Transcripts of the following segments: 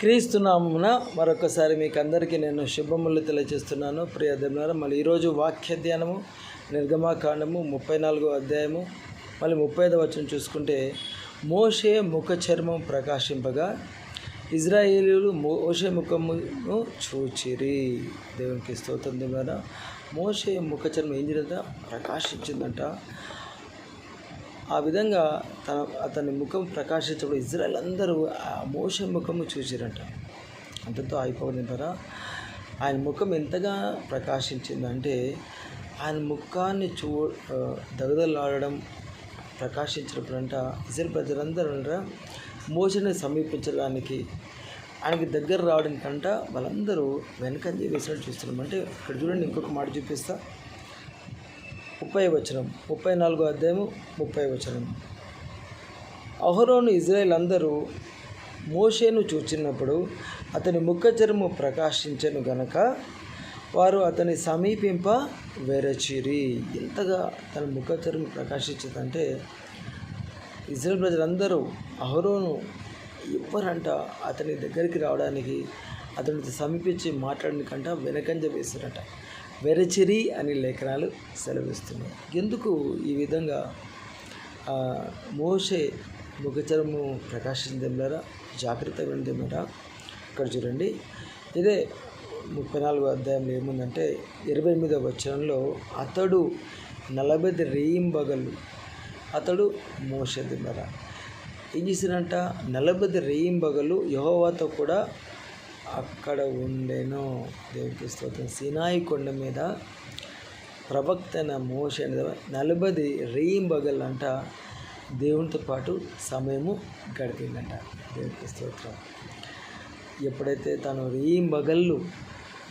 క్రీస్తునామమున మరొకసారి మీకు అందరికీ నేను శుభములు తెలియజేస్తున్నాను. ప్రియ దేవులారా మళ్ళీ ఈరోజు వాక్య ధ్యానము నిర్గమాకాండము ముప్పై నాలుగో అధ్యాయము మళ్ళీ ముప్పై ఐదవ వచ్చిన చూసుకుంటే మోషే ముఖ చర్మం ప్రకాశింపగా ఇజ్రాయేలీలు మోషే ముఖమును చూచిరి. దేవునికి స్తోత్రం ద్వారా మోషే ముఖ చర్మం ఏం జరిగిందంట ప్రకాశించిందంట. ఆ విధంగా తన అతని ముఖం ప్రకాశించప్పుడు ఇజ్రాయల్ అందరూ ఆ మోష ముఖము చూసిరంట. అంతతో అయిపోయింటారా ఆయన ముఖం ఎంతగా ప్రకాశించిందంటే ఆయన ముఖాన్ని చూ దగదలాడడం ప్రకాశించినప్పుడంట ఇజ్రాయల్ ప్రజలందరూ అంటారా మోషని సమీపించడానికి ఆయనకి దగ్గర రావడానికంట వాళ్ళందరూ వెనకంజ వేసినట్టు చూస్తున్నాం. అంటే ఇక్కడ చూడండి ఇంకొక మాట చూపిస్తా. ముప్పై వచనం ముప్పై నాలుగో అధ్యాయము ముప్పై వచనం. అహరోను ఇజ్రాయెల్ అందరూ మోషేను చూచినప్పుడు అతని ముఖ ప్రకాశించను గనక వారు అతని సమీపింప వెరచిరి. ఎంతగా తన ముఖ చర్మం ప్రకాశించిందంటే ఇజ్రాయెల్ ప్రజలందరూ అహరోను ఎవరంట అతని దగ్గరికి రావడానికి అతనితో సమీపించి మాట్లాడడానికంట వెనకంజ వేశారట వెరచిరి అని లేఖనాలు సెలవిస్తున్నాయి. ఎందుకు ఈ విధంగా? మోసే మోషే ముఖచరము ప్రకాశించేమరా జాగ్రత్త విందేమరా ఇక్కడ చూడండి. ఇదే ముప్పై నాలుగో అధ్యాయంలో ఏముందంటే ఇరవై ఎనిమిదవ వచనంలో అతడు నలభై రేయింబగలు అతడు మోషే దిమ్మరా ఏం చేసినంట నలభై రేయింబగలు యహోవాతో కూడా అక్కడ ఉండెను. దేవుడికి స్తోత్రం. సినాయి కొండ మీద ప్రవక్తన మోష అనేది నలభై రేయింబగల్ అంట దేవునితో పాటు సమయము గడిపిందంట. దేవుడికి స్తోత్రం. ఎప్పుడైతే తను రేయింబగళ్ళు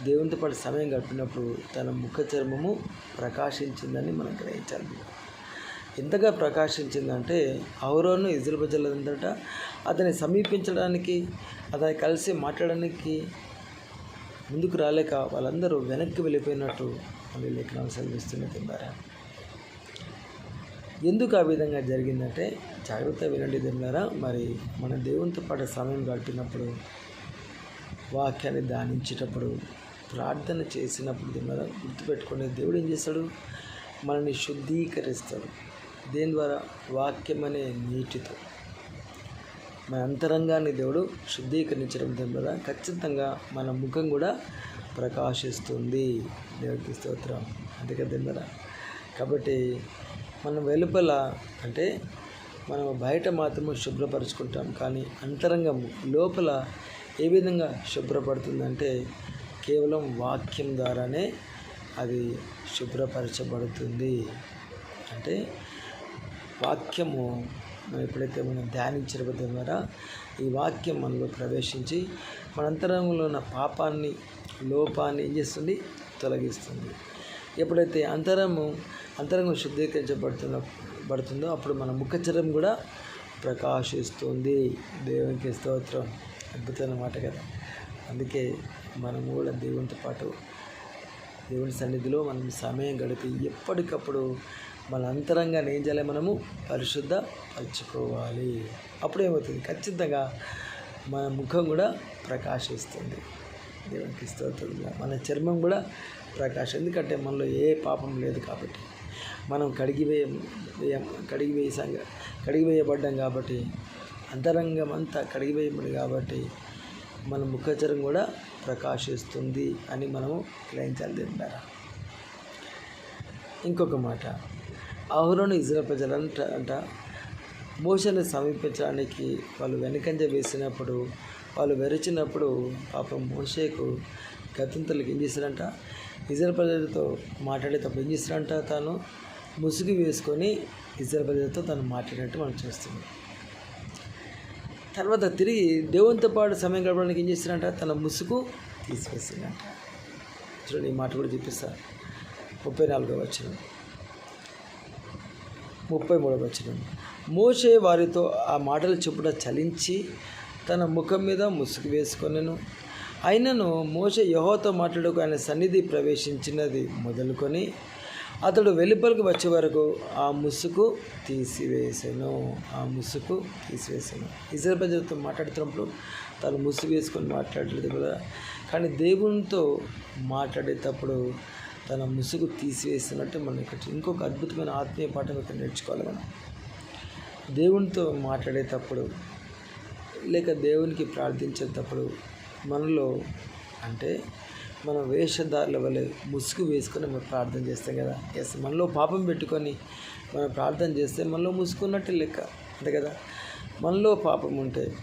దేవునితో పాటు సమయం గడిపినప్పుడు తన ముఖ చర్మము ప్రకాశించిందని మనం గ్రహించాలి. ఎంతగా ప్రకాశించిందంటే ఔరోను ఇజ్రాయల్ ప్రజలందట అతన్ని సమీపించడానికి అతన్ని కలిసి మాట్లాడడానికి ముందుకు రాలేక వాళ్ళందరూ వెనక్కి వెళ్ళిపోయినట్టు మళ్ళీ లేఖనాలు సెలవిస్తున్న తిన్నారా ఎందుకు ఆ విధంగా జరిగిందంటే జాగ్రత్త వినండి తిన్నారా మరి మన దేవునితో పాటు సమయం గడిపినప్పుడు వాక్యాన్ని దానించేటప్పుడు ప్రార్థన చేసినప్పుడు తిన్నారా గుర్తుపెట్టుకునే దేవుడు ఏం చేస్తాడు? మనల్ని శుద్ధీకరిస్తాడు. దేని ద్వారా? వాక్యం అనే నీటితో మన అంతరంగాన్ని దేవుడు శుద్ధీకరించడం ద్వారా? ఖచ్చితంగా మన ముఖం కూడా ప్రకాశిస్తుంది. దేవుడికి స్తోత్రం. అంతే కదా కాబట్టి మనం వెలుపల అంటే మనం బయట మాత్రమే శుభ్రపరుచుకుంటాం. కానీ అంతరంగం లోపల ఏ విధంగా శుభ్రపడుతుందంటే కేవలం వాక్యం ద్వారానే అది శుభ్రపరచబడుతుంది. అంటే వాక్యము మనం ఎప్పుడైతే మనం ధ్యానించడం ద్వారా ఈ వాక్యం మనలో ప్రవేశించి మన అంతరంగంలో ఉన్న పాపాన్ని లోపాన్ని ఏం చేస్తుంది? తొలగిస్తుంది. ఎప్పుడైతే అంతరము అంతరంగం శుద్ధీకరించబడుతున్న పడుతుందో అప్పుడు మన ముఖచరం కూడా ప్రకాశిస్తుంది. దేవునికి స్తోత్రం. అద్భుతమైన మాట కదా. అందుకే మనము కూడా దేవునితో పాటు దేవుని సన్నిధిలో మనం సమయం గడిపి ఎప్పటికప్పుడు మన అంతరంగాన్ని ఏం చేయాలి మనము? పరిశుద్ధ పరచుకోవాలి అప్పుడు ఏమవుతుంది ఖచ్చితంగా మన ముఖం కూడా ప్రకాశిస్తుంది. దేవునికి స్తోత్రంగా మన చర్మం కూడా ప్రకాశం. ఎందుకంటే మనలో ఏ పాపం లేదు కాబట్టి. మనం కడిగి వేయ కడిగివేయబడ్డాం కాబట్టి అంతరంగం అంతా కడిగి వేయబడి కాబట్టి మన ముఖచరం కూడా ప్రకాశిస్తుంది అని మనము గ్రహించాలి తింటారా ఇంకొక మాట. అహరోను ఇజ్రాయల్ ప్రజలంట అంట మోషను సమీపించడానికి వాళ్ళు వెనకంజ వేసినప్పుడు వాళ్ళు వెరిచినప్పుడు పాపం మోషేకు గతంతులకు ఏం చేశారంట ఇజ్రాయల్ ప్రజలతో మాట్లాడేటప్పుడు ఏం చేశారంట తాను? ముసుగు వేసుకొని ఇజ్రాయల్ ప్రజలతో తను మాట్లాడినట్టు మనం చూస్తున్నాం. తర్వాత తిరిగి దేవునితో పాటు సమయం గడపడానికి ఏం చేస్తారంట తన ముసుగు తీసివేసిందంట చూడండి ఈ మాట కూడా చూపిస్తారు ముప్పై నాలుగో వచ్చిన ముప్పై మూడవ వచనం మోషే వారితో ఆ మాటలు చెప్పుట చలించి తన ముఖం మీద ముసుగు వేసుకొనెను. అయినను మోషే యహోతో మాట్లాడుకు ఆయన సన్నిధి ప్రవేశించినది మొదలుకొని అతడు వెలుపలికి వచ్చే వరకు ఆ ముసుగు తీసివేసాను. ఆ ముసుగు తీసివేసాను. ఇజ్రాయల్ ప్రజలతో మాట్లాడుతున్నప్పుడు తను ముసుగు వేసుకొని మాట్లాడలేదు కదా. కానీ దేవునితో మాట్లాడేటప్పుడు తన ముసుగు తీసివేసినట్టు మనం ఇక్కడ ఇంకొక అద్భుతమైన ఆత్మీయ పాఠం ఇక్కడ నేర్చుకోవాలి మనం. దేవునితో మాట్లాడేటప్పుడు లేక దేవునికి ప్రార్థించేటప్పుడు మనలో అంటే మన వేషధారుల వలె ముసుగు వేసుకొని మనం ప్రార్థన చేస్తాం కదా. ఎస్ మనలో పాపం పెట్టుకొని మనం ప్రార్థన చేస్తే మనలో ముసుకున్నట్టు లెక్క. అంతే కదా? మనలో పాపం ఉంటే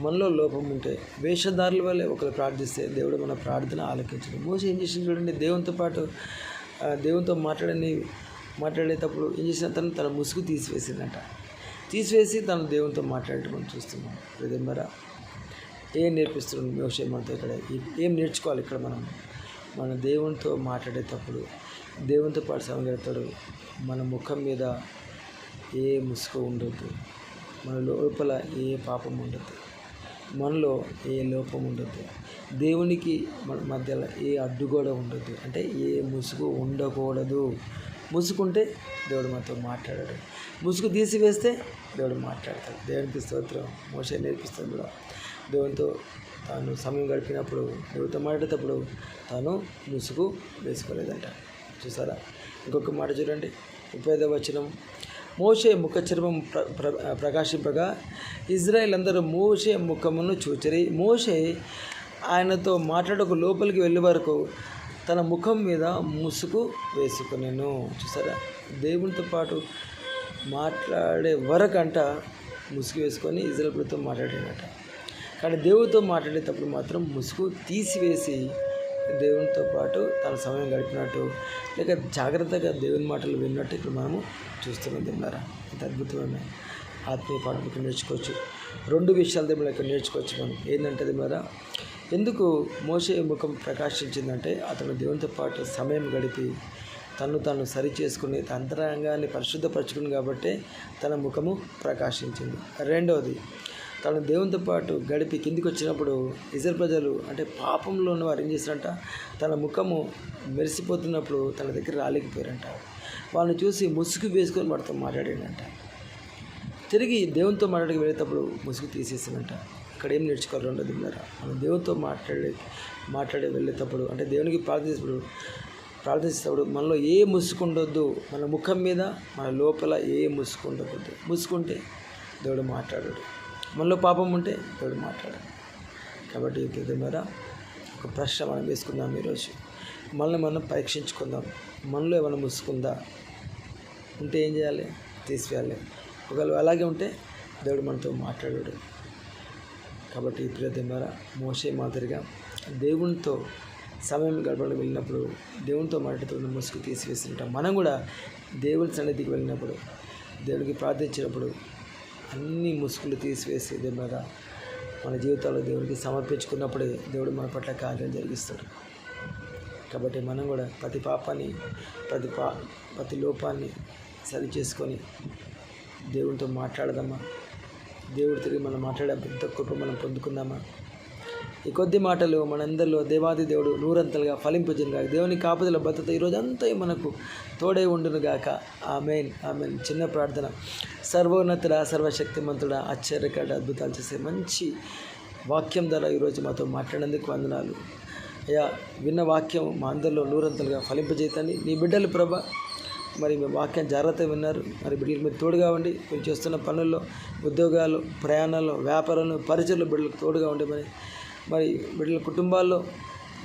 మనలో లోపం ఉంటే వేషధారుల వల్లే ఒకరు ప్రార్థిస్తే దేవుడు మన ప్రార్థన ఆలకించడు. మోసం ఏం చేసింది చూడండి దేవునితో పాటు దేవునితో మాట్లాడని మాట్లాడేటప్పుడు ఏం చేసిన తను తన ముసుగు తీసివేసిందంట తీసివేసి తను దేవునితో మాట్లాడటం మనం చూస్తున్నాం. హృదయమరా ఏం నేర్పిస్తున్నాం మోసే మనతో ఇక్కడ? ఏం నేర్చుకోవాలి ఇక్కడ మనం? మన దేవునితో మాట్లాడేటప్పుడు దేవునితో పాటు సమగలుగుతాడు మన ముఖం మీద ఏ ముసుగు ఉండదు మన లోపల ఏ పాపం ఉండదు మనలో ఏ లోపం ఉండదు దేవునికి మన మధ్యలో ఏ అడ్డుగోడ ఉండదు అంటే ఏ ముసుగు ఉండకూడదు. ముసుగుంటే దేవుడు మనతో మాట్లాడాడు. ముసుగు తీసివేస్తే దేవుడు మాట్లాడతాడు. దేవునికి స్తోత్రం. మోస నేర్పిస్తాడు కూడా. దేవునితో తాను సమయం గడిపినప్పుడు దేవుడితో మాట్లాడేటప్పుడు తాను ముసుగు వేసుకోలేదంట. చూసారా? ఇంకొక మాట చూడండి. ఉపేద వచనం. మోషే ముఖ చర్మం ప్ర ప్ర ప్రకాశింపగా ఇజ్రాయెల్ అందరూ మోషే ముఖమును చూచరి. మోషే ఆయనతో మాట్లాడక లోపలికి వెళ్ళే వరకు తన ముఖం మీద ముసుగు వేసుకునేను. చూసారా? దేవునితో పాటు మాట్లాడే వరకంట ముసుగు వేసుకొని ఇజ్రాయల్తో మాట్లాడాడట కానీ దేవుడితో మాట్లాడేటప్పుడు మాత్రం ముసుగు తీసివేసి దేవునితో పాటు తన సమయం గడిపినట్టు లేక జాగ్రత్తగా దేవుని మాటలు విన్నట్టు ఇక్కడ మనము చూస్తున్నాం తిన్నారా ఇంత అద్భుతమైన ఆత్మీయ పాఠం ఇక్కడ నేర్చుకోవచ్చు. రెండు విషయాలు మనం ఇక్కడ నేర్చుకోవచ్చు మనం. ఏంటంటే దిమ్మారా ఎందుకు మోసే ముఖం ప్రకాశించిందంటే అతను దేవునితో పాటు సమయం గడిపి తను తను సరి చేసుకుని తన అంతరంగాన్ని పరిశుద్ధపరచుకుని కాబట్టి తన ముఖము ప్రకాశించింది. రెండవది తను దేవునితో పాటు గడిపి కిందికి వచ్చినప్పుడు ఇతర ప్రజలు అంటే పాపంలో ఉన్న వారు ఏం చేశారంట? తన ముఖము మెరిసిపోతున్నప్పుడు తన దగ్గర రాలేకపోయారంట. వాళ్ళని చూసి ముసుగు వేసుకొని వాడితో మాట్లాడాడంట. తిరిగి దేవునితో మాట్లాడికి వెళ్ళేటప్పుడు ముసుగు తీసేసానంట ఇక్కడ ఏం నేర్చుకోవాలి ఉండదు ఉన్నారా మనం దేవునితో మాట్లాడే మాట్లాడే వెళ్ళేటప్పుడు అంటే దేవునికి ప్రార్థించినప్పుడు ప్రార్థించేటప్పుడు మనలో ఏ ముసుగు ఉండొద్దు. మన ముఖం మీద మన లోపల ఏ ముసుగు ఉండకూడదు. ముసుకుంటే దేవుడు మాట్లాడాడు. మనలో పాపం ఉంటే దేవుడు మాట్లాడాలి కాబట్టి ఈ మీద ఒక ప్రశ్న మనం వేసుకుందాం ఈరోజు. మనల్ని మనం పరీక్షించుకుందాం. మనలో ఏమైనా ముసుకుందా ఉంటే ఏం చేయాలి? తీసివేయాలి. ఒకవేళ అలాగే ఉంటే దేవుడు మనతో మాట్లాడాడు. కాబట్టి ఈ ప్రియ ద్వారా మోసే మాదిరిగా దేవునితో సమయం గడపడానికి వెళ్ళినప్పుడు దేవునితో మాట్లాడుతున్న ముసుగు తీసివేస్తుంటాం మనం కూడా దేవుని సన్నిధికి వెళ్ళినప్పుడు దేవుడికి ప్రార్థించినప్పుడు అన్ని ముసుగులు తీసివేసి దేవుని మీద మన జీవితాల్లో దేవుడికి సమర్పించుకున్నప్పుడే దేవుడు మన పట్ల కార్యం జరిగిస్తాడు. కాబట్టి మనం కూడా ప్రతి పాపాన్ని ప్రతి పా ప్రతి లోపాన్ని సరి చేసుకొని దేవునితో మాట్లాడదామా? దేవుడి తిరిగి మనం మాట్లాడే పెద్ద కృప మనం పొందుకుందామా? ఈ కొద్ది మాటలు మనందరిలో దేవాది దేవుడు నూరంతలుగా ఫలింపజనుగా దేవుని కాపుదల భద్రత ఈరోజంతా మనకు తోడే ఉండును గాక ఆమెన్ ఆమెన్. చిన్న ప్రార్థన. సర్వోన్నతుడ సర్వశక్తిమంతుడ ఆశ్చర్యకర అద్భుతాలు చేసే మంచి వాక్యం ద్వారా ఈరోజు మాతో మాట్లాడేందుకు వందనాలు. అయ్యా విన్న వాక్యం మా అందరిలో నూరంతలుగా ఫలింపజేయతాన్ని నీ బిడ్డలు ప్రభ మరి మీ వాక్యం జాగ్రత్తగా విన్నారు. మరి బిడ్డలు మీరు తోడుగా ఉండి మీరు చేస్తున్న పనుల్లో ఉద్యోగాలు ప్రయాణాలు వ్యాపారాలు పరిచయలు బిడ్డలకు తోడుగా ఉండి మరి వీళ్ళ బిడ్డల కుటుంబాల్లో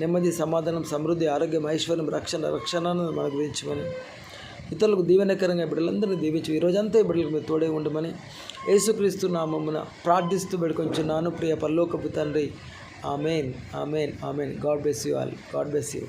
నెమ్మది సమాధానం సమృద్ధి ఆరోగ్యం ఐశ్వర్యం రక్షణ రక్షణను మనకు విధించమని ఇతరులకు దీవెనకరంగా బిడ్డలందరినీ దీవించి ఈరోజంతా రోజంతా బిడ్డలకు మీరు తోడే ఉండమని యేసుక్రీస్తు నామమున ప్రార్థిస్తూ పెడుకొంచున్నాను ప్రియ పల్లోకపు తండ్రి amen amen amen. God bless you all. God bless you.